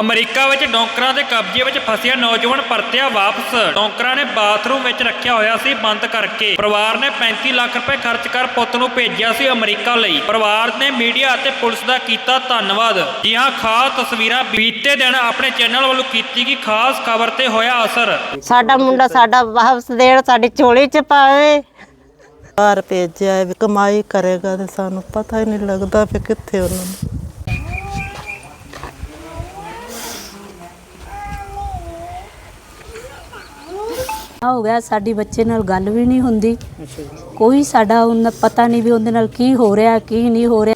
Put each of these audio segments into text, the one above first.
America ਵਿੱਚ ਡੌਂਕਰਾਂ ਦੇ ਕਬਜ਼ੇ ਵਿੱਚ ਫਸਿਆ ਨੌਜਵਾਨ ਪਰਤਿਆ ਵਾਪਸ। ਡੌਂਕਰਾਂ ਨੇ ਬਾਥਰੂਮ ਵਿੱਚ ਰੱਖਿਆ ਹੋਇਆ ਸੀ ਬੰਦ ਕਰਕੇ। ਪਰਿਵਾਰ ਨੇ 35 ਲੱਖ ਰੁਪਏ ਖਰਚ ਕਰ ਪੁੱਤ ਨੂੰ ਭੇਜਿਆ ਸੀ ਅਮਰੀਕਾ ਲਈ। ਪਰਿਵਾਰ ਨੇ ਮੀਡੀਆ ਅਤੇ ਪੁਲਿਸ ਦਾ ਕੀਤਾ ਧੰਨਵਾਦ। ਜੀ ਹਾਂ ਖਾਸ ਤਸਵੀਰਾਂ ਬੀਤੇ ਦਿਨ ਆਪਣੇ ਚੈਨਲ ਵੱਲੋਂ ਕੀਤੀ ਗਈ ਖਾਸ ਖਬਰ ਤੇ ਹੋਇਆ ਅਸਰ। ਸਾਡਾ ਮੁੰਡਾ ਸਾਡਾ ਵਾਪਸ ਦੇਣ ਸਾਡੀ ਝੋਲੀ ਚ ਪਾਵੇ। ਬਾਹਰ ਭੇਜਿਆ ਕਮਾਈ ਕਰੇਗਾ ਤੇ ਸਾਨੂੰ ਪਤਾ ਹੀ ਨਹੀਂ ਲੱਗਦਾ ਵੀ ਕਿੱਥੇ ਉਹਨਾਂ ਨੂੰ। ਹੋ ਗਿਆ, ਸਾਡੀ ਬੱਚੇ ਨਾਲ ਗੱਲ ਵੀ ਨਹੀਂ ਹੁੰਦੀ। ਕੋਈ ਸਾਡਾ ਉਹਨਾਂ ਪਤਾ ਨਹੀਂ ਵੀ ਉਹਦੇ ਨਾਲ ਕੀ ਹੋ ਰਿਹਾ, ਕੀ ਨਹੀਂ ਹੋ ਰਿਹਾ।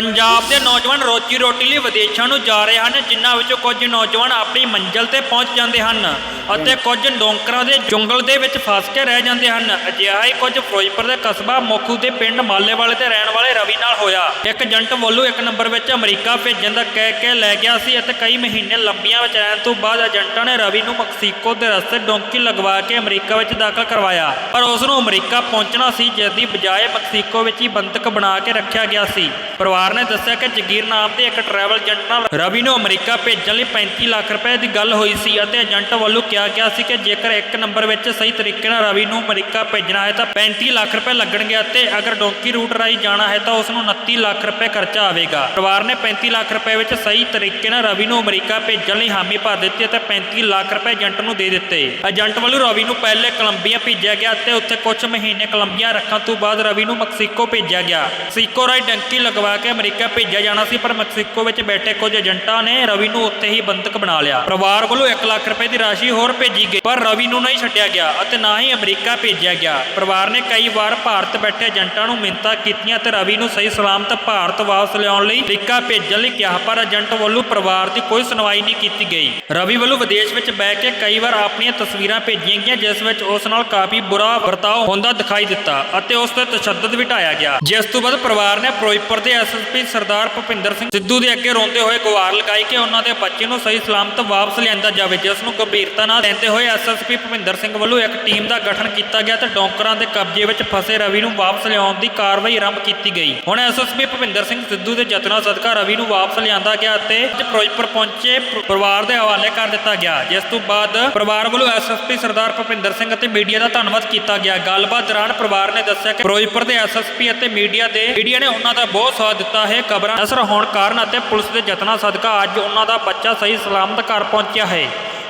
ਪੰਜਾਬ ਦੇ ਨੌਜਵਾਨ ਰੋਜੀ ਰੋਟੀ ਲਈ ਵਿਦੇਸ਼ਾਂ ਨੂੰ ਜਾ ਰਹੇ ਹਨ, ਜਿਨ੍ਹਾਂ ਵਿੱਚੋਂ ਕੁਝ ਨੌਜਵਾਨ ਆਪਣੀ ਮੰਜ਼ਿਲ ਤੇ ਪਹੁੰਚ ਜਾਂਦੇ ਹਨ ਅਤੇ ਕੁਝ ਡੋਂਕਰਾਂ ਦੇ ਜੰਗਲ ਦੇ ਵਿੱਚ ਫਸ ਕੇ ਰਹਿ ਜਾਂਦੇ ਹਨ। ਅਜਿਹਾ ਹੀ ਕੁਝ ਫਿਰੋਜ਼ਪੁਰ ਦੇ ਕਸਬਾ ਮੋਖੂ ਦੇ ਪਿੰਡ ਮਾਲੇਵਾਲੇ ਤੇ ਰਹਿਣ ਵਾਲੇ ਰਵੀ ਨਾਲ ਹੋਇਆ। ਇੱਕ ਏਜੰਟ ਵੱਲੋਂ ਇੱਕ ਨੰਬਰ ਵਿੱਚ ਅਮਰੀਕਾ ਭੇਜਣ ਦਾ ਕਹਿ ਕੇ ਲੈ ਗਿਆ ਸੀ ਅਤੇ ਕਈ ਮਹੀਨੇ ਲੰਬੀਆਂ ਵਿੱਚ ਰਹਿਣ ਤੋਂ ਬਾਅਦ ਏਜੰਟਾਂ ਨੇ ਰਵੀ ਨੂੰ ਮੈਕਸੀਕੋ ਦੇ ਰਸਤੇ ਡੋਂਕੀ ਲਗਵਾ ਕੇ ਅਮਰੀਕਾ ਵਿੱਚ ਦਾਖਲ ਕਰਵਾਇਆ। ਪਰ ਉਸ ਨੂੰ ਅਮਰੀਕਾ ਪਹੁੰਚਣਾ ਸੀ, ਜਿਸ ਦੀ ਬਜਾਏ ਮੈਕਸੀਕੋ ਵਿੱਚ ਹੀ ਬੰਦਕ ਬਣਾ ਕੇ ਰੱਖਿਆ ਗਿਆ ਸੀ। ਪਰਿਵਾਰ ਨੇ ਦੱਸਿਆ ਕਿ ਜਗੀਰ ਨਾਮ ਦੇ ਇੱਕ ਟਰੈਵਲ ਏਜੰਟ ਨਾਲ ਰਵੀ ਨੂੰ ਅਮਰੀਕਾ ਭੇਜਣ ਲਈ 35 ਲੱਖ ਰੁਪਏ ਦੀ ਗੱਲ ਹੋਈ ਸੀ ਅਤੇ ਏਜੰਟ ਵੱਲੋਂ ਕਿਹਾ ਗਿਆ ਸੀ ਕਿ ਜੇਕਰ ਇੱਕ ਨੰਬਰ ਵਿੱਚ ਸਹੀ ਤਰੀਕੇ ਨਾਲ ਰਵੀ ਨੂੰ ਅਮਰੀਕਾ ਭੇਜਣਾ ਹੈ ਤਾਂ 35 ਲੱਖ ਰੁਪਏ ਲੱਗਣਗੇ ਅਤੇ ਅਗਰ ਡੋਂਕੀ ਰੂਟ ਰਾਹੀਂ ਜਾਣਾ ਹੈ ਤਾਂ ਉਸ ਨੂੰ 29 ਲੱਖ ਰੁਪਏ ਖਰਚਾ ਆਵੇਗਾ। ਪਰਿਵਾਰ ਨੇ 35 ਲੱਖ ਰੁਪਏ ਵਿੱਚ ਸਹੀ ਤਰੀਕੇ ਨਾਲ ਰਵੀ ਨੂੰ ਅਮਰੀਕਾ ਭੇਜਣ ਲਈ ਹਾਮੀ ਭਰ ਦਿੱਤੀ ਅਤੇ 35 ਲੱਖ ਰੁਪਏ ਏਜੰਟ ਨੂੰ ਦੇ ਦਿੱਤੇ। ਏਜੰਟ ਵੱਲੋਂ ਰਵੀ ਨੂੰ ਪਹਿਲੇ ਕੋਲੰਬੀਆ ਭੇਜਿਆ ਗਿਆ ਅਤੇ ਉੱਥੇ ਕੁਝ ਮਹੀਨੇ ਕੋਲੰਬੀਆ ਰੱਖਣ ਤੋਂ ਬਾਅਦ ਰਵੀ ਨੂੰ ਮੈਕਸੀਕੋ ਭੇਜਿਆ ਗਿਆ। ਮੈਕਸੀਕੋ ਰਾਹੀਂ ਡੰਕੀ ਲਗਵਾ ਕੇ ਅਮਰੀਕਾ ਭੇਜਿਆ ਜਾਣਾ ਸੀ, ਪਰ ਮੈਕਸੀਕੋ ਵਿੱਚ ਬੈਠੇ ਕੁਝ ਏਜੰਟਾਂ ਨੇ ਰਵੀ ਨੂੰ ਉੱਥੇ ਹੀ ਬੰਦਕ ਬਣਾ ਲਿਆ। ਪਰਿਵਾਰ ਵੱਲੋਂ 1 ਲੱਖ ਰੁਪਏ ਦੀ ਰਾਸ਼ੀ ਹੋਰ ਭੇਜੀ ਗਈ, ਪਰ ਰਵੀ ਨੂੰ ਨਹੀਂ ਛੱਡਿਆ ਗਿਆ ਅਤੇ ਨਾ ਹੀ ਅਮਰੀਕਾ ਭੇਜਿਆ ਗਿਆ। ਪਰਿਵਾਰ ਨੇ ਕਈ ਵਾਰ ਭਾਰਤ ਬੈਠੇ ਏਜੰਟਾਂ ਨੂੰ ਮਿੰਨਤਾਂ ਕੀਤੀਆਂ ਤੇ ਰਵੀ ਨੂੰ ਸਹੀ ਸਲਾਮਤ ਭਾਰਤ ਵਾਪਸ ਲਿਆਉਣ ਲਈ ਅਮਰੀਕਾ ਭੇਜਣ ਲਈ ਕਿਹਾ, ਪਰ ਏਜੰਟ ਵੱਲੋਂ ਪਰਿਵਾਰ ਦੀ ਕੋਈ ਸੁਣਵਾਈ ਨਹੀਂ ਕੀਤੀ ਗਈ। ਰਵੀ ਵੱਲੋਂ ਵਿਦੇਸ਼ ਵਿੱਚ ਬਹਿ ਕੇ ਕਈ ਵਾਰ ਆਪਣੀਆਂ ਤਸਵੀਰਾਂ ਭੇਜੀਆਂ ਗਈਆਂ, ਜਿਸ ਵਿੱਚ ਉਸ ਨਾਲ ਕਾਫੀ ਬੁਰਾ ਵਰਤਾਓ ਹੁੰਦਾ ਦਿਖਾਈ ਦਿੱਤਾ ਅਤੇ ਉਸ ਤੇ ਤਸ਼ੱਦਦ ਵੀ ਢਾਇਆ ਗਿਆ। ਜਿਸ ਤੋਂ ਬਾਅਦ ਪਰਿਵਾਰ ਨੇ ਫਿਰੋਜ਼ਪੁਰ ਦੇ ਐਸਐਸਪੀ ਸਰਦਾਰ ਭੁਪਿੰਦਰ ਸਿੰਘ ਸਿੱਧੂ ਦੇ ਅੱਗੇ ਰੋਂਦੇ ਹੋਏ ਗੁਹਾਰ ਲਗਾਈ ਕਿ ਉਹਨਾਂ ਦੇ ਬੱਚੇ ਨੂੰ ਸਹੀ ਸਲਾਮਤ ਵਾਪਸ ਲਿਆਂਦਾ ਜਾਵੇ, ਜਿਸ ਨੂੰ ਗੰਭੀਰਤਾ ਨਾਲ ਲੈਂਦੇ ਹੋਏ ਐਸਐਸਪੀ ਭੁਪਿੰਦਰ ਸਿੰਘ ਵੱਲੋਂ ਇੱਕ ਟੀਮ ਦਾ ਗਠਨ ਕੀਤਾ ਗਿਆ ਤੇ ਡੌਂਕਰਾਂ ਦੇ ਕਬਜ਼ੇ ਵਿੱਚ ਫਸੇ ਰਵੀ ਨੂੰ ਵਾਪਸ ਲਿਆਉਣ ਦੀ ਕਾਰਵਾਈ ਆਰੰਭ ਕੀਤੀ ਗਈ। ਹੁਣ ਐਸਐਸਪੀ ਭੁਪਿੰਦਰ ਸਿੰਘ ਸਿੱਧੂ ਦੇ ਯਤਨਾਂ ਸਦਕਾ ਰਵੀ ਨੂੰ ਵਾਪਸ ਲਿਆਂਦਾ ਗਿਆ ਅਤੇ ਫਿਰੋਜ਼ਪੁਰ ਪਹੁੰਚੇ ਪਰਿਵਾਰ ਦੇ ਹਵਾਲੇ ਕਰ ਦਿੱਤਾ ਗਿਆ, ਜਿਸ ਤੋਂ ਬਾਅਦ ਪਰਿਵਾਰ ਵੱਲੋਂ ਐਸਐਸਪੀ ਸਰਦਾਰ ਭੁਪਿੰਦਰ ਸਿੰਘ ਅਤੇ ਮੀਡੀਆ ਦਾ ਧੰਨਵਾਦ ਕੀਤਾ ਗਿਆ। ਗੱਲਬਾਤ ਦੌਰਾਨ ਪਰਿਵਾਰ ਨੇ ਦੱਸਿਆ ਕਿ ਫਿਰੋਜ਼ਪੁਰ ਦੇ ਐਸਐਸਪੀ ਅਤੇ ਮੀਡੀਆ ਦੇ, ਮੀਡੀਆ ਨੇ ਉਹਨਾਂ ਦਾ ਬਹੁਤ ਸਾਥ ਦਿੱਤਾ। ਹੈ। ਖਬਰਾਂ ਅਸਰ ਹੋਣ ਕਾਰਨ ਅਤੇ ਪੁਲਿਸ ਦੇ ਯਤਨਾਂ ਸਦਕਾ ਅੱਜ ਉਹਨਾਂ ਦਾ ਬੱਚਾ ਸਹੀ ਸਲਾਮਤ ਘਰ ਪਹੁੰਚਿਆ ਹੈ।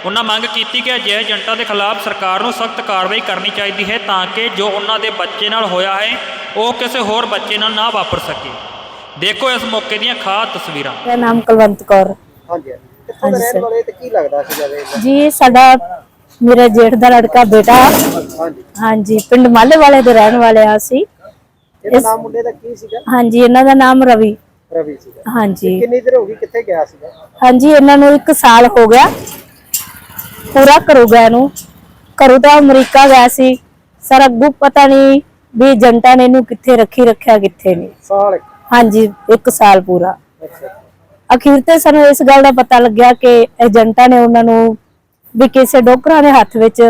ਉਹਨਾਂ ਮੰਗ ਕੀਤੀ ਕਿ ਅਜਿਹੇ ਏਜੰਟਾਂ ਦੇ ਖਿਲਾਫ ਸਰਕਾਰ ਨੂੰ ਸਖਤ ਕਾਰਵਾਈ ਕਰਨੀ ਚਾਹੀਦੀ ਹੈ ਤਾਂ ਕਿ ਜੋ ਉਹਨਾਂ ਦੇ ਬੱਚੇ ਨਾਲ ਹੋਇਆ ਹੈ ਉਹ ਕਿਸੇ ਹੋਰ ਬੱਚੇ ਨਾਲ ਨਾ ਵਾਪਰ ਸਕੇ। ਦੇਖੋ ਇਸ ਮੌਕੇ ਦੀਆਂ ਖਾਸ ਤਸਵੀਰਾਂ। ਮੇਰਾ ਨਾਮ ਕੁਲਵੰਤ ਕੌਰ। ਹਾਂਜੀ। ਕਿੱਥੋਂ ਦੇ ਰਹਿਣ ਵਾਲੇ ਤੇ ਕੀ ਲੱਗਦਾ ਸੀ ਜਦ ਜੀ ਸਾਡਾ ਮੇਰੇ ਜੇਠ ਦਾ ਲੜਕਾ ਬੇਟਾ। ਹਾਂਜੀ। ਹਾਂਜੀ ਪਿੰਡ ਮਾਲੇ ਵਾਲੇ ਦੇ ਰਹਿਣ ਵਾਲੇ ਆ ਸੀ ਇਹਦਾ ਨਾਮ ਮੁੰਡੇ ਦਾ ਕੀ ਸੀਗਾ? ਹਾਂਜੀ ਇਹਨਾਂ ਦਾ ਨਾਮ ਰਵੀ। ਰਵੀ ਸੀਗਾ। ਹਾਂਜੀ। ਕਿੰਨੀ ਦੇਰ ਹੋ ਗਈ? ਕਿੱਥੇ ਗਿਆ ਸੀਗਾ? ਹਾਂਜੀ ਇਹਨਾਂ ਨੂੰ 1 ਸਾਲ ਹੋ ਗਿਆ। ਪੂਰਾ ਕਰੂਗਾ ਇਹਨੂੰ। ਘਰੋਂ ਤਾਂ ਅਮਰੀਕਾ ਗਿਆ ਸੀ। ਸਰ ਅੱਗੂ ਪਤਾ ਨਹੀਂ ਵੀ ਏਜੰਟਾਂ ਨੇ ਇਹਨੂੰ ਕਿੱਥੇ ਰੱਖੀ ਰੱਖਿਆ ਕਿੱਥੇ ਨਹੀਂ ਸਾਲ ਇੱਕ। ਹਾਂਜੀ 1 ਸਾਲ ਪੂਰਾ। ਅੱਛਾ। ਅਖੀਰ ਤੇ ਸਾਨੂੰ ਇਸ ਗੱਲ ਦਾ ਪਤਾ ਲੱਗਿਆ ਕਿ ਏਜੰਟਾਂ ਨੇ ਉਹਨਾਂ ਨੂੰ ਵੀ ਕਿਸੇ ਡੋਕਰਾਂ ਦੇ ਹੱਥ ਵਿੱਚ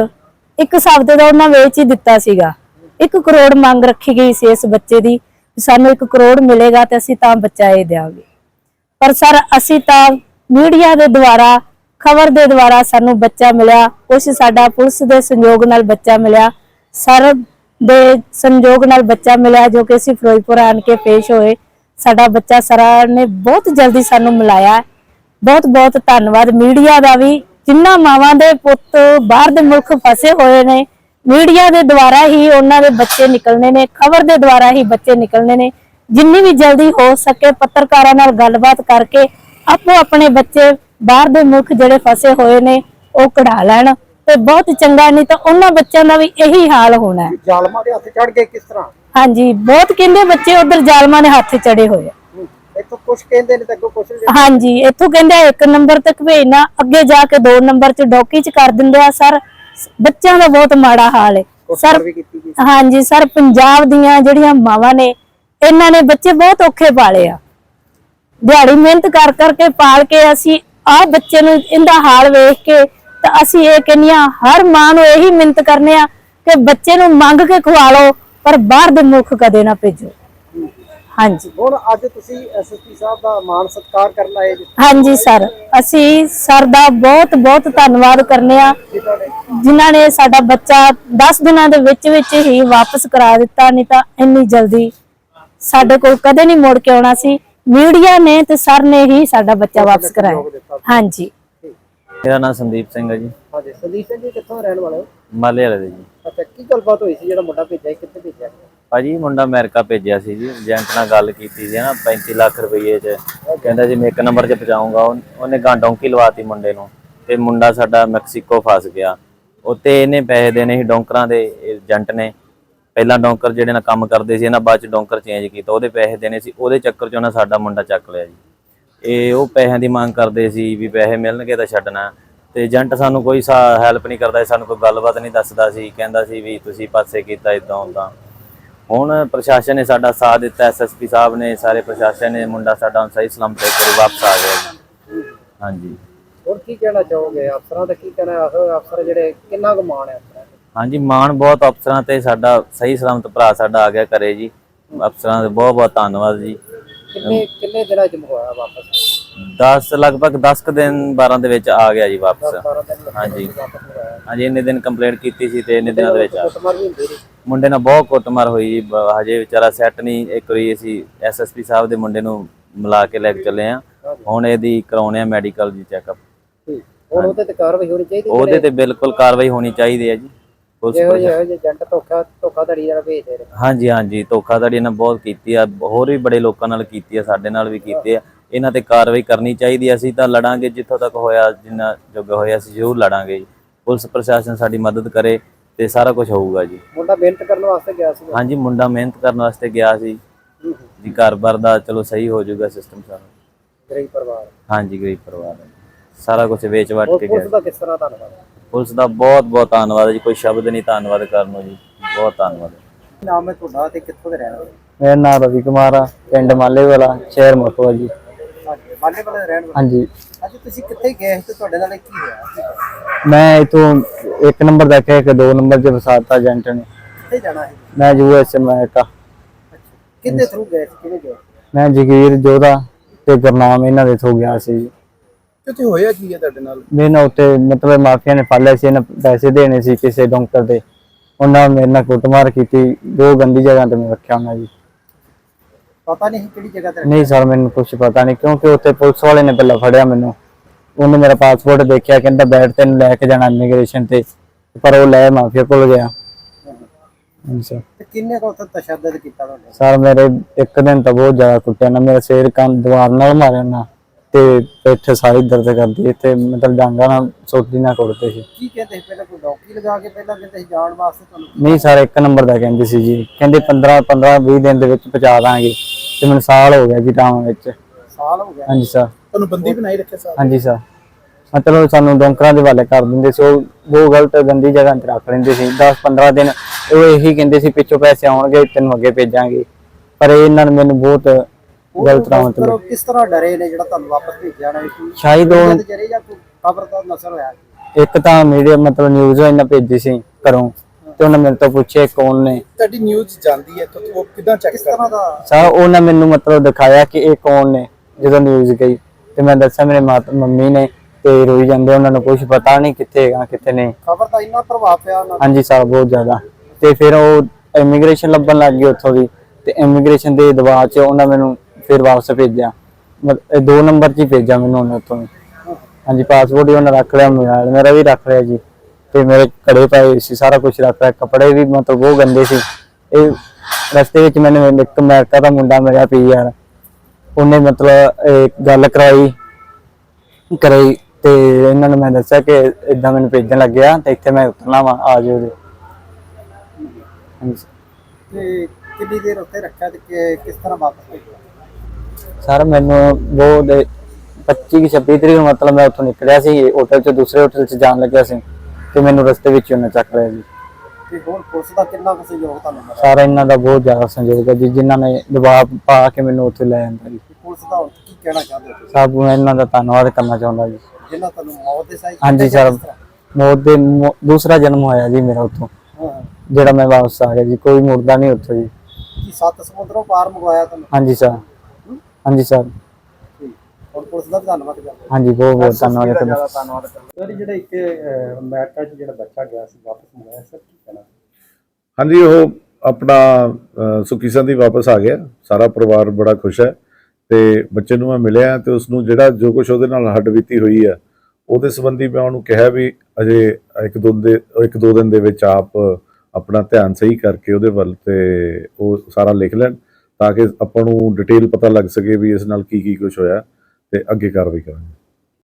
ਇੱਕ ਸ਼ਬਦ ਦਾ ਉਹਨਾਂ ਵੇਚ ਹੀ ਦਿੱਤਾ ਸੀਗਾ। 1 ਕਰੋੜ ਮੰਗ ਰੱਖੀ ਗਈ ਸੀ ਇਸ ਬੱਚੇ ਦੀ ਸਾਨੂੰ 1 ਕਰੋੜ ਮਿਲੇਗਾ ਤੇ ਅਸੀਂ ਤਾਂ ਬੱਚਾ ਇਹ ਦੇਵਾਂਗੇ ਪਰ ਸਰ, ਅਸੀਂ ਤਾਂ ਮੀਡੀਆ ਦੇ ਦੁਆਰਾ, ਖਬਰ ਦੇ ਦੁਆਰਾ ਸਾਨੂੰ ਬੱਚਾ ਮਿਲਿਆ, ਕੁਛ ਸਾਡਾ ਪੁਲਿਸ ਦੇ ਸੰਯੋਗ ਨਾਲ ਬੱਚਾ ਮਿਲਿਆ, ਸਰ ਦੇ ਸੰਯੋਗ ਨਾਲ ਬੱਚਾ ਮਿਲਿਆ ਜੋ ਕਿ ਅਸੀਂ ਫਿਰੋਜ਼ਪੁਰ ਆਣ ਕੇ ਪੇਸ਼ ਹੋਏ। ਸਾਡਾ ਬੱਚਾ ਸਰਾਂ ਨੇ ਬਹੁਤ ਜਲਦੀ ਸਾਨੂੰ ਮਿਲਾਇਆ। ਬਹੁਤ ਬਹੁਤ ਧੰਨਵਾਦ। ਮੀਡੀਆ ਦਾ ਵੀ ਜਿੰਨਾ ਮਾਵਾਂ ਦੇ ਪੁੱਤ ਬਾਹਰ ਦੇ ਮੁਲਕ ਫਸੇ ਹੋਏ ਨੇ ਮੀਡੀਆ ਦੇ ਦੁਆਰਾ ਹੀ ਉਹਨਾਂ ਦੇ ਬੱਚੇ ਨਿਕਲਣੇ ਨੇ ਖਬਰ ਦੇ ਦੁਆਰਾ ਹੀ ਬੱਚੇ ਨਿਕਲਣੇ ਨੇ। ਜਿੰਨੀ ਵੀ ਜਲਦੀ ਹੋ ਸਕੇ ਪੱਤਰਕਾਰਾਂ ਨਾਲ ਗੱਲਬਾਤ ਕਰਕੇ ਆਪੋ ਆਪਣੇ ਬੱਚੇ ਬਾਹਰ ਦੇ ਮੁਲਕ ਜਿਹੜੇ ਫਸੇ ਹੋਏ ਨੇ ਉਹ ਕਢਾ ਲੈਣ। ਤੇ ਬਹੁਤ ਚੰਗਾ ਨਹੀਂ ਤਾਂ ਉਹਨਾਂ ਬੱਚਿਆਂ ਦਾ ਵੀ ਇਹੀ ਹਾਲ ਹੋਣਾ ਹੈ। ਜ਼ਾਲਮਾਂ ਦੇ ਹੱਥ ਚੜ ਗਏ ਕਿਸ ਤਰ੍ਹਾਂ? ਹਾਂਜੀ ਬਹੁਤ ਕਹਿੰਦੇ ਬੱਚੇ ਉਧਰ ਜ਼ਾਲਮਾਂ ਦੇ ਹੱਥ ਚੜੇ ਹੋਏ ਆ। ਇੱਥੋਂ ਕੁਛ ਕਹਿੰਦੇ ਨੇ ਤੇ ਅੱਗੋਂ ਨਹੀਂ। ਹਾਂਜੀ ਇੱਥੋਂ ਕਹਿੰਦੇ ਇੱਕ ਨੰਬਰ ਤੱਕ ਭੇਜਣਾ ਅੱਗੇ ਜਾ ਕੇ ਦੋ ਨੰਬਰ ਚ ਡੌਕੀ ਚ ਕਰ ਦਿੰਦੇ ਆ ਸਰ। ਬੱਚਿਆਂ ਦਾ ਬਹੁਤ ਮਾੜਾ ਹਾਲ ਹੈ ਸਰ ਹਾਂਜੀ ਸਰ ਪੰਜਾਬ ਦੀਆਂ ਜਿਹੜੀਆਂ ਮਾਵਾਂ ਨੇ ਇਹਨਾਂ ਨੇ ਬੱਚੇ ਬਹੁਤ ਔਖੇ ਪਾਲੇ ਆ। ਦਿਹਾੜੀ ਮਿਹਨਤ ਕਰ ਕਰਕੇ ਪਾਲ ਕੇ ਅਸੀਂ ਆਹ ਬੱਚੇ ਨੂੰ ਇਹਦਾ ਹਾਲ ਵੇਖ ਕੇ ਤਾਂ ਅਸੀਂ ਇਹ ਕਹਿੰਨੀਆਂ ਹਰ ਮਾਂ ਨੂੰ ਇਹੀ ਮਿਹਨਤ ਕਰਨੇ ਆ ਕਿ ਬੱਚੇ ਨੂੰ ਮੰਗ ਕੇ ਖਵਾ ਲਓ ਪਰ ਬਾਹਰ ਦੇ ਮੁਲਕ ਕਦੇ ਨਾ ਭੇਜੋ। ਹਾਂਜੀ। ਹੁਣ ਅੱਜ ਤੁਸੀਂ ਐਸਐਸਪੀ ਸਾਹਿਬ ਦਾ ਮਾਣ ਸਤਿਕਾਰ ਕਰਨ ਆਏ ਜੀ। ਹਾਂਜੀ ਸਰ ਅਸੀਂ ਸਰ ਦਾ ਬਹੁਤ ਬਹੁਤ ਧੰਨਵਾਦ ਕਰਨੇ ਆ। ਜਿਨ੍ਹਾਂ ਨੇ ਸਾਡਾ ਬੱਚਾ 10 ਦਿਨਾਂ ਦੇ ਵਿੱਚ ਵਿੱਚ ਹੀ ਵਾਪਸ ਕਰਾ ਦਿੱਤਾ ਨਹੀਂ ਤਾਂ ਇੰਨੀ ਜਲਦੀ ਸਾਡੇ ਕੋਲ ਕਦੇ ਨਹੀਂ ਮੁੜ ਕੇ ਆਉਣਾ ਸੀ। ਮੀਡੀਆ ਨੇ ਤੇ ਸਰ ਨੇ ਹੀ ਸਾਡਾ ਬੱਚਾ ਵਾਪਸ ਕਰਾਇਆ। ਹਾਂਜੀ। ਮੇਰਾ ਨਾਮ ਸੰਦੀਪ ਸਿੰਘ ਹੈ ਜੀ। ਹਾਂਜੀ ਸੰਦੀਪ ਸਿੰਘ ਜੀ ਕਿੱਥੋਂ ਰਹਿਣ ਵਾਲੇ ਹੋ? ਮਾਲੇ ਵਾਲੇ ਦੇ ਜੀ। ਅੱਛਾ ਕੀ ਗੱਲਬਾਤ ਹੋਈ ਸੀ ਜਿਹੜਾ ਮੁੰਡਾ ਭੇਜਿਆ ਕਿੱਥੇ ਭੇਜਿਆ? ਭਾਜੀ ਮੁੰਡਾ ਅਮਰੀਕਾ ਭੇਜਿਆ ਸੀ ਜੀ ਏਜੰਟ ਨਾਲ ਗੱਲ ਕੀਤੀ ਸੀ ਨਾ 35 ਲੱਖ ਰੁਪਏ ਚ। ਕਹਿੰਦਾ ਜੀ, ਮੈਂ ਇੱਕ ਨੰਬਰ 'ਚ ਪਹੁੰਚਾਊਂਗਾ। ਉਹਨੇ ਗਾਂ ਡੌਂਕੀ ਲਵਾਤੀ ਮੁੰਡੇ ਨੂੰ। ਤੇ ਮੁੰਡਾ ਸਾਡਾ ਮੈਕਸੀਕੋ ਫਸ ਗਿਆ। ਉੱਤੇ ਇਹਨੇ ਪੈਸੇ ਦੇਣੇ ਸੀ ਡੌਂਕਰਾਂ ਦੇ ਏਜੰਟ ਨੇ। ਪਹਿਲਾਂ ਡੌਂਕਰ ਜਿਹੜੇ ਨਾਲ ਕੰਮ ਕਰਦੇ ਸੀ ਇਹਨਾਂ ਬਾਅਦ ਚ ਡੌਂਕਰ ਚੇਂਜ ਕੀਤਾ। ਉਹਦੇ ਪੈਸੇ ਦੇਣੇ ਸੀ। ਉਹਦੇ ਚੱਕਰ 'ਚ ਉਹਨਾਂ ਸਾਡਾ ਮੁੰਡਾ ਚੱਕ ਲਿਆ ਜੀ। ਇਹ ਉਹ ਪੈਸਿਆਂ ਦੀ ਮੰਗ ਕਰਦੇ ਸੀ ਵੀ ਪੈਸੇ ਮਿਲਣਗੇ ਤਾਂ ਛੱਡਣਾ। ਤੇ ਏਜੰਟ ਸਾਨੂੰ ਕੋਈ ਹੈਲਪ ਨਹੀਂ ਕਰਦਾ ਸੀ, ਸਾਨੂੰ ਕੋਈ ਗੱਲਬਾਤ ਨਹੀਂ ਦੱਸਦਾ ਸੀ। ਕਹਿੰਦਾ ਸੀ ਵੀ ਤੁਸੀਂ ਪਾਸੇ ਕੀਤਾ ਇਦਾਂ ਉਦਾਂ ਹੁਣ ਪ੍ਰਸ਼ਾਸਨ ਨੇ ਸਾਡਾ ਸਾਥ ਦਿੱਤਾ ਐਸਐਸਪੀ ਸਾਹਿਬ ਨੇ ਸਾਰੇ ਪ੍ਰਸ਼ਾਸਨ ਨੇ ਮੁੰਡਾ ਸਾਡਾ ਹੁਣ ਸਹੀ ਸਲਾਮਤ ਇੱਕ ਵਾਰੀ ਵਾਪਸ ਆ ਗਿਆ ਜੀ। ਹਾਂਜੀ। ਹੋਰ ਕੀ ਕਹਿਣਾ ਚਾਹੋਗੇ? ਅਫਸਰਾਂ ਦਾ ਕੀ ਕਹਿਣਾ ਹੈ? ਅਫਸਰ ਜਿਹੜੇ ਕਿੰਨਾ ਕੁ ਮਾਣ ਹੈ ਅਫਸਰਾਂ ਤੇ? ਹਾਂਜੀ ਮਾਣ ਬਹੁਤ ਅਫਸਰਾਂ ਤੇ ਸਾਡਾ ਸਹੀ ਸਲਾਮਤ ਭਰਾ ਸਾਡਾ ਆ ਗਿਆ ਘਰੇ ਜੀ। ਅਫਸਰਾਂ ਦਾ ਬਹੁਤ ਬਹੁਤ ਧੰਨਵਾਦ ਜੀ। ਕਿੰਨੇ ਕਿੰਨੇ ਦਿਨਾਂ ਚ ਮੰਗਵਾਇਆ ਵਾਪਸ? 10 ਲਗਭਗ 10 ਕੁ ਦਿਨ 12 ਦੇ ਵਿੱਚ ਆ ਗਿਆ ਜੀ ਵਾਪਸ। 12 ਦਿਨ ਲੱਗੇ ਹਾਂਜੀ ਹਾਂਜੀ ਇੰਨੇ ਦਿਨ ਕੰਪਲੇਂਟ ਕੀਤੀ ਸੀ ਤੇ ਇੰਨੇ ਦਿਨਾਂ ਦੇ ਵਿੱਚ ਆ ਰਹੀ। ਮੁੰਡੇ ਨਾਲ ਬਹੁਤ ਕੁੱਟਮਾਰ ਹੋਈ ਜੀ ਬ- ਹਜੇ ਵਿਚਾਰਾ ਸੈੱਟ ਨਹੀਂ ਇੱਕ ਵਾਰੀ ਅਸੀਂ ਐਸਐਸਪੀ ਸਾਹਿਬ ਦੇ ਮੁੰਡੇ ਨੂੰ ਮਿਲਾ ਕੇ ਲੈ ਕੇ ਚੱਲੇ ਆ ਹੁਣ ਇਹਦੀ ਕਰਾਉਣੇ ਆ ਮੈਡੀਕਲ ਜੀ ਚੈੱਕਅਪ ਠੀਕ। ਹੁਣ ਉਹਦੇ ਤੇ ਕਾਰਵਾਈ ਹੋਣੀ ਚਾਹੀਦੀ ਉਹਦੇ ਤੇ ਬਿਲਕੁਲ ਕਾਰਵਾਈ ਹੋਣੀ ਚਾਹੀਦੀ ਹੈ ਜੀ ਪੁਲਿਸ ਜਿਹੋ ਪ੍ਰਸ਼ਾਸਨ- ਜਿਹੇ ਏਜੰਟ ਧੋਖਾ ਧੋਖਾਧੜੀ ਜਿਹੜਾ ਭੇਜਦੇ ਨੇ ਹਾਂਜੀ ਹਾਂਜੀ ਧੋਖਾਧੜੀ ਇਹਨਾਂ ਬਹੁਤ ਕੀਤੀ ਆ ਹੋਰ ਵੀ ਬੜੇ ਲੋਕਾਂ ਨਾਲ ਕੀਤੀ ਆ ਸਾਡੇ ਨਾਲ ਵੀ ਕੀਤੀ ਆ। ਇਹਨਾਂ ਤੇ ਕਾਰਵਾਈ ਕਰਨੀ ਚਾਹੀਦੀ ਆ। ਅਸੀਂ ਤਾਂ ਲੜਾਂਗੇ ਜਿੱਥੋਂ ਤੱਕ ਹੋਇਆ ਜਿੰਨਾ ਜੋਗ ਹੋਇਆ ਅਸੀਂ ਜ਼ਰੂਰ ਲੜਾਂਗੇ ਜੀ। ਪੁਲਿਸ ਪ੍ਰਸ਼ਾਸਨ ਸਾਡੀ ਮਦਦ ਕਰੇ ਤੇ ਸਾਰਾ ਕੁਝ ਹੋਊਗਾ ਜੀ। ਮੁੰਡਾ ਮਿਹਨਤ ਕਰਨ ਵਾਸਤੇ ਗਿਆ ਸੀ ਹਾਂਜੀ ਮੁੰਡਾ ਮਿਹਨਤ ਕਰਨ ਵਾਸਤੇ ਗਿਆ ਸੀ। ਜੀ ਘਰ-ਬਾਰ ਦਾ ਚਲੋ ਸਹੀ ਹੋ ਜਾਊਗਾ ਸਿਸਟਮ ਸਾਰਾ। ਗਰੀਬ ਪਰਿਵਾਰ। ਹਾਂਜੀ ਗਰੀਬ ਪਰਿਵਾਰ ਹੈ। ਸਾਰਾ ਕੁਝ ਵੇਚ ਵਟ ਕੇ ਪੁਲਿਸ ਗਿਆ ਦਾ ਕਿਸ ਤਰ੍ਹਾਂ ਧੰਨਵਾਦ? ਪੁਲਿਸ ਦਾ ਬਹੁਤ ਬਹੁਤ ਧੰਨਵਾਦ ਹੈ ਜੀ। ਕੋਈ ਸ਼ਬਦ ਨਹੀਂ ਧੰਨਵਾਦ ਕਰਨ ਨੂੰ ਜੀ। ਬਹੁਤ ਧੰਨਵਾਦ ਹੈ। ਨਾਮ ਹੈ ਤੁਹਾਡਾ ਤੇ ਕਿੱਥੋਂ ਦੇ ਰਹਿਣ ਵਾਲੇ? ਮੇਰਾ ਨਾਮ ਰਵੀ ਕੁਮਾਰ ਆ। ਪਿੰਡ ਮਾਲੇ ਵਾਲਾ ਸ਼ਹਿਰ ਮੋਟਵਾ ਜੀ। ਹਾਂਜੀ ਮਾਲੇ ਵਾਲੇ ਰਹਿਣ ਵਾਲੇ? ਹਾਂਜੀ। ਅੱਜ ਤੁਸੀਂ ਕਿੱਥੇ ਗਏ ਸੀ ਤੇ ਤੁਹਾਡੇ ਨਾਲ ਇਹ ਕੀ ਹੋਇਆ ਕੀ ਹੋਇਆ? ਮੈਂ ਇਥੋਂ ਇੱਕ ਨੰਬਰ ਦਾ ਕਹਿ ਕੇ ਦੋ ਨੰਬਰ 'ਚ ਫਸਾਤਾ ਏਜੰਟ ਨੇ। ਕਿੱਥੇ ਜਾਣਾ ਹੈ? ਮੈਂ ਯੂਐਸ ਅਮਰੀਕਾ। ਕਿੰਨੇ ਥਰੂ ਗਏ ਸੀ? ਗਏ? ਮੈਂ ਜਗੀਰ ਜੋਧਾ ਤੇ ਗੁਰਨਾਮ ਇਹਨਾਂ ਦੇ ਥੋ ਗਿਆ ਸੀ ਕਿਤੇ ਹੋਇਆ ਕੀ ਹੈ ਤੁਹਾਡੇ ਨਾਲ? ਮੇਰੇ ਨਾਲ ਉੱਤੇ ਮਤਲਬ ਮਾਫੀਆ ਨੇ ਫੜ ਲਿਆ ਸੀ ਇਹਨਾਂ ਪੈਸੇ ਦੇਣੇ ਸੀ ਕਿਸੇ ਡਾਕਟਰ ਦੇ। ਉਹਨਾਂ ਮੇਰੇ ਨਾਲ ਕੁੱਟਮਾਰ ਕੀਤੀ ਦੋ ਗੰਦੀ ਜਗ੍ਹਾ ਤੇ ਮੈਂ ਰੱਖਿਆ ਉਹਨਾਂ ਜੀ ਪਤਾ ਨਹੀਂ ਕਿਹੜੀ ਜਗ੍ਹਾ ਤੇ ਨਹੀਂ ਸਰ ਮੈਨੂੰ ਕੁਝ ਪਤਾ ਨਹੀਂ ਕਿਉਂਕਿ ਉੱਥੇ ਪੁਲਿਸ ਵਾਲੇ ਨੇ ਪਹਿਲਾਂ ਫੜਿਆ ਮੈਨੂੰ। ਉਹਨੇ ਮੇਰਾ ਪਾਸਪੋਰਟ ਦੇਖਿਆ ਕਹਿੰਦਾ ਬੈਠ ਤੈਨੂੰ ਲੈ ਕੇ ਜਾਣਾ ਇਮੀਗ੍ਰੇਸ਼ਨ ਤੇ ਪਰ ਉਹ ਲੈ ਮਾਫੀਆ ਕੋਲ ਗਿਆ। ਸਰ ਤੇ ਕਿੰਨੇ ਕੋ ਉੱਥੇ ਤਸ਼ੱਦਦ ਕੀਤਾ ਤੁਹਾਡੇ? ਸਰ ਮੇਰੇ ਇੱਕ ਦਿਨ ਤਾਂ ਬਹੁਤ ਜ਼ਿਆਦਾ ਕੁੱਟਿਆ ਨਾ ਮੇਰਾ ਸਿਰ ਕੰਨ ਦੀਵਾਰ ਨਾਲ ਮਾਰਿਆ ਨਾ ਤੇ ਪਿੱਠ ਸਾਰੀ ਦਰਦ ਕਰਦੀ ਇੱਥੇ ਮਤਲਬ ਡਾਂਗਾ ਨਾਲ ਸੋਟੀ ਨਾਲ ਕੁੱਟਦੇ ਸੀ। ਕੀ ਕਹਿੰਦੇ ਸੀ ਪਹਿਲਾਂ ਕੋਈ ਡੌਕੀ ਲਗਾ ਕੇ ਪਹਿਲਾਂ ਕਹਿੰਦੇ ਸੀ ਜਾਣ ਵਾਸਤੇ ਤੁਹਾਨੂੰ ਨਹੀਂ ਸਰ ਇੱਕ ਨੰਬਰ ਦਾ ਕਹਿੰਦੇ ਸੀ ਜੀ। ਕਹਿੰਦੇ 15 15 20 ਦਿਨ ਦੇ ਵਿੱਚ ਪਹੁੰਚਾ ਦਾਂਗੇ ਤੇ ਮੈਨੂੰ ਸਾਲ ਹੋ ਗਿਆ ਜੀ ਟਾਵਾਂ ਵਿੱਚ। ਸਾਲ ਹੋ ਗਿਆ। ਹਾਂਜੀ ਸਰ ਤੁਹਾਨੂੰ ਬੰਦੀ ਬਣਾਈ ਰੱਖਿਆ ਸਾਲ ਹਾਂਜੀ ਸਰ ਮਤਲਬ ਸਾਨੂੰ ਡੋਂਕਰਾਂ ਦੇ ਵਾਲੇ ਕਰ ਦਿੰਦੇ ਸੀ ਉਹ ਉਹ ਗਲਤ ਗੰਦੀ ਜਗ੍ਹਾ ਤੇ ਰੱਖ ਲੈਂਦੇ ਸੀ। 10 15 ਦਿਨ ਉਹ ਇਹੀ ਕਹਿੰਦੇ ਸੀ ਪਿੱਛੋਂ ਪੈਸੇ ਆਉਣਗੇ ਤੈਨੂੰ ਅੱਗੇ ਭੇਜਾਂਗੇ। ਪਰ ਇਹ ਇਹਨਾਂ ਨੇ ਮੈਨੂੰ ਬਹੁਤ ਗਲਤ ਰਾਹ ਤੇ ਕਰੋ ਕਿਸ ਤਰ੍ਹਾਂ ਡਰੇ ਨੇ ਜਿਹੜਾ ਤੁਹਾਨੂੰ ਵਾਪਸ ਭੇਜਿਆ ਨਾ ਸ਼ਾਇਦ ਉਹ ਤੇ ਜਰੇ ਜਾਂ ਕੋਈ ਖਬਰ ਦਾ ਨਸਰ ਹੋਇਆ? ਇੱਕ ਤਾਂ ਮੀਡੀਆ ਮਤਲਬ ਨਿਊਜ਼ ਇਹਨਾਂ ਭੇਜੀ ਸੀ ਘਰੋਂ ਤੇ ਉਹਨਾਂ ਮੇਰੇ ਤੋਂ ਪੁੱਛਿਆ ਕੌਣ ਨੇ। ਤੁਹਾਡੀ ਨਿਊਜ਼ ਜਾਂਦੀ ਹੈ ਤਾਂ ਉਹ ਕਿਦਾਂ ਚੈੱਕ ਕਿਸ ਤਰ੍ਹਾਂ ਦਾ? ਸਰ ਉਹਨਾਂ ਮੈਨੂੰ ਮਤਲਬ ਦਿਖਾਇਆ ਕਿ ਇਹ ਕੌਣ ਨੇ ਜਦੋਂ ਨਿਊਜ਼ ਗਈ। ਤੇ ਮੈਂ ਦੱਸਿਆ ਮੇਰੇ ਮਾਤਾ ਮੰਮੀ ਨੇ ਤੇ ਰੋਈ ਜਾਂਦੇ ਉਹਨਾਂ ਨੂੰ ਕੁਝ ਪਤਾ ਨਹੀਂ ਕਿੱਥੇ ਹੈਗਾ ਕਿੱਥੇ ਨਹੀਂ। ਖਬਰ ਦਾ ਇੰਨਾ ਪ੍ਰਭਾਵ ਪਿਆ ਉਹਨਾਂ ਤੇ। ਹਾਂਜੀ ਸਰ ਬਹੁਤ ਜ਼ਿਆਦਾ। ਤੇ ਫਿਰ ਉਹ ਇਮੀਗ੍ਰੇਸ਼ਨ ਲੱਭਣ ਲੱਗ ਗਈ ਉੱਥੋਂ ਦੀ। ਤੇ ਇਮੀਗ੍ਰੇਸ਼ਨ ਦੇ ਦਬਾਅ 'ਚ ਉਹਨਾਂ ਮੈਨੂੰ ਫਿਰ ਵਾਪਸ ਭੇਜਿਆ। ਮਤ- ਇਹ ਦੋ ਨੰਬਰ 'ਚ ਹੀ ਭੇਜਿਆ ਮੈਨੂੰ ਉਹਨੇ ਉੱਥੋਂ ਹਾਂਜੀ ਪਾਸਪੋਰਟ ਵੀ ਉਹਨਾਂ ਰੱਖ ਲਿਆ ਮੋਬਾਈਲ ਮੇਰਾ ਵੀ ਰੱਖ ਲਿਆ ਜੀ। ਤੇ ਮੇਰੇ ਕੜੇ ਪਏ ਸੀ ਸਾਰਾ ਕੁਝ ਰੱਖ ਲਿਆ। ਕੱਪੜੇ ਵੀ ਮਤਲਬ ਬਹੁਤ ਗੰਦੇ ਸੀ। ਇਹ ਰਸਤੇ ਵਿੱਚ ਮੈਨੂੰ ਇੱਕ ਅਮਰੀਕਾ ਦਾ ਮੁੰਡਾ ਮਿਲਿਆ ਪੀ ਯਾਰ ਉਹਨੇ ਮਤਲਬ ਇਹ ਗੱਲ ਕਰਾਈ ਕਰਾਈ। ਤੇ ਇਹਨਾਂ ਨੂੰ ਮੈਂ ਦੱਸਿਆ ਕਿ ਇਦਾਂ ਮੈਨੂੰ ਭੇਜਣ ਲੱਗਿਆ ਤੇ ਇੱਥੇ ਮੈਂ ਉਤਰਨਾ ਵਾ ਆ ਜਾਓ ਜੀ। ਹਾਂਜੀ। ਤੇ ਕਿੰਨੀ ਦੇਰ ਉੱਥੇ ਰੱਖਿਆ ਤੇ ਕਿ- ਕਿਸ ਤਰ੍ਹਾਂ ਵਾਪਸ ਭੇਜਿਆ ਸਰ ਮੈਨੂੰ ਬਹੁਤ 25 ਕਿ 26 ਤਰੀਕ ਨੂੰ ਮਤਲਬ ਮੈਂ ਉੱਥੋਂ ਨਿਕਲਿਆ ਸੀ ਹੋਟਲ ਤੋਂ ਦੂਸਰੇ ਹੋਟਲ 'ਚ ਜਾਣ ਲੱਗਿਆ ਸੀ ਤੇ ਮੈਨੂੰ ਰਸਤੇ ਵਿੱਚ ਹੀ ਉਹਨੇ ਚੱਕ ਲਿਆ ਜੀ। ਤੇ ਹੋਰ ਪੁਲਿਸ ਦਾ ਕਿੰਨਾ ਕੁ ਸਹਿਯੋਗ ਤੁਹਾਨੂੰ ਮਿਲਿਆ? ਸਾਰਾ ਇਹਨਾਂ ਦਾ ਬਹੁਤ ਜ਼ਿਆਦਾ ਸੰਯੋਗ ਹੈ ਜੀ ਜਿਨ੍ਹਾਂ ਨੇ ਦਬਾਅ ਪਾ ਕੇ ਮੈਨੂੰ ਉੱਥੇ ਲੈ ਆਂਦਾ ਜੀ। ਤੇ ਪੁਲਿਸ ਦਾ ਹੁਣ ਕੀ ਕਹਿਣਾ ਚਾਹੁੰਦੇ ਹੋ ਤੁਸੀਂ? ਸਭ ਨੂੰ ਇਹਨਾਂ ਦਾ ਧੰਨਵਾਦ ਕਰਨਾ ਚਾਹੁੰਦਾ ਜੀ। ਜਿਨ੍ਹਾਂ ਤੁਹਾਨੂੰ ਮੌਤ ਦੇ ਸਾਈ ਹਾਂਜੀ ਸਰ ਮੌਤ ਦੇ ਮੌ- ਦੂਸਰਾ ਜਨਮ ਹੋਇਆ ਜੀ ਮੇਰਾ ਉੱਥੋਂ। ਜਿਹੜਾ ਮੈਂ ਵਾਪਸ ਆ ਗਿਆ ਜੀ ਕੋਈ ਮੁੜਦਾ ਨਹੀਂ ਉੱਥੋਂ ਜੀ। ਕੀ ਸੱਤ ਸਮੁੰਦਰੋਂ ਪਾਰ ਮੰਗਵਾਇਆ ਤੁਹਾਨੂੰ? ਹਾਂਜੀ ਸਰ। ਹਾਂਜੀ ਸਰ। ਠੀਕ। ਹੁਣ ਪੁਲਿਸ ਦਾ ਵੀ ਧੰਨਵਾਦ ਕਰਦੇ ਹਾਂਜੀ ਬਹੁਤ ਬਹੁਤ ਧੰਨਵਾਦ ਤੁਹਾਡਾ। ਸਰ ਜਿਹੜਾ ਇੱਕ ਅਮਰੀਕਾ 'ਚ ਜਿਹੜਾ ਬੱਚਾ ਗਿਆ ਸੀ ਵਾਪਸ ਮੰਗਾਇਆ ਸਰ ਕੀ ਕਹਿਣਾ? ਹਾਂਜੀ ਉਹ ਆਪਣਾ ਅਹ, ਸੁੱਖੀ ਸੰਦੀ ਵਾਪਸ ਆ ਗਿਆ। ਸਾਰਾ ਪਰਿਵਾਰ ਬੜਾ ਖੁਸ਼ ਹੈ। ਤੇ ਬੱਚੇ ਨੂੰ ਮੈਂ ਮਿਲਿਆ ਤੇ ਉਸ ਨੂੰ ਜਿਹੜਾ ਜੋ ਕੁਝ ਉਹਦੇ ਨਾਲ ਹੱਡਬੀਤੀ ਹੋਈ ਆ, ਉਹਦੇ ਸੰਬੰਧੀ ਮੈਂ ਉਹਨੂੰ ਕਿਹਾ ਵੀ ਅਜੇ ਇੱਕ ਦੋ ਦੇ, ਇੱਕ ਦੋ ਦਿਨ ਦੇ ਵਿੱਚ ਆਪ ਆਪਣਾ ਧਿਆਨ ਸਹੀ ਕਰਕੇ ਉਹਦੇ ਵੱਲ ਤੇ ਉਹ ਸਾਰਾ ਲਿਖ ਲੈਣ ਤਾਂ ਕਿ ਆਪਾਂ ਨੂੰ ਡਿਟੇਲ ਪਤਾ ਲੱਗ ਸਕੇ ਵੀ ਇਸ ਨਾਲ ਕੀ ਕੀ ਕੁਝ ਹੋਇਆ ਤੇ ਅੱਗੇ ਕਾਰਵਾਈ ਕਰਾਂਗੇ।